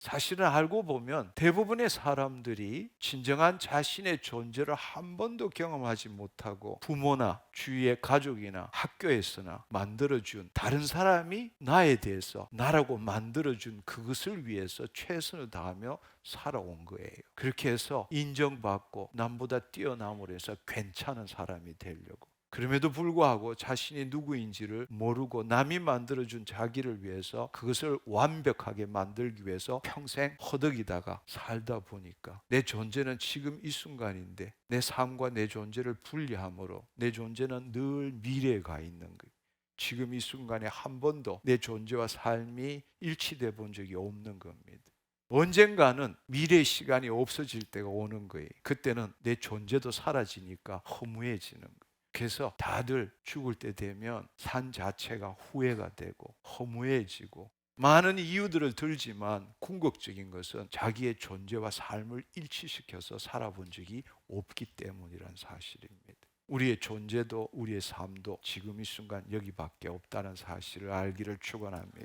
사실은 알고 보면 대부분의 사람들이 진정한 자신의 존재를 한 번도 경험하지 못하고 부모나 주위의 가족이나 학교에서나 만들어준 다른 사람이 나에 대해서 나라고 만들어준 그것을 위해서 최선을 다하며 살아온 거예요. 그렇게 해서 인정받고 남보다 뛰어남으로 해서 괜찮은 사람이 되려고. 그럼에도 불구하고 자신이 누구인지를 모르고 남이 만들어준 자기를 위해서 그것을 완벽하게 만들기 위해서 평생 허덕이다가 살다 보니까 내 존재는 지금 이 순간인데 내 삶과 내 존재를 분리함으로 내 존재는 늘 미래에 가 있는 거예요. 지금 이 순간에 한 번도 내 존재와 삶이 일치돼 본 적이 없는 겁니다. 언젠가는 미래 시간이 없어질 때가 오는 거예요. 그때는 내 존재도 사라지니까 허무해지는 거예요. 그래서 다들 죽을 때 되면 산 자체가 후회가 되고 허무해지고 많은 이유들을 들지만 궁극적인 것은 자기의 존재와 삶을 일치시켜서 살아본 적이 없기 때문이란 사실입니다. 우리의 존재도 우리의 삶도 지금 이 순간 여기밖에 없다는 사실을 알기를 축원합니다.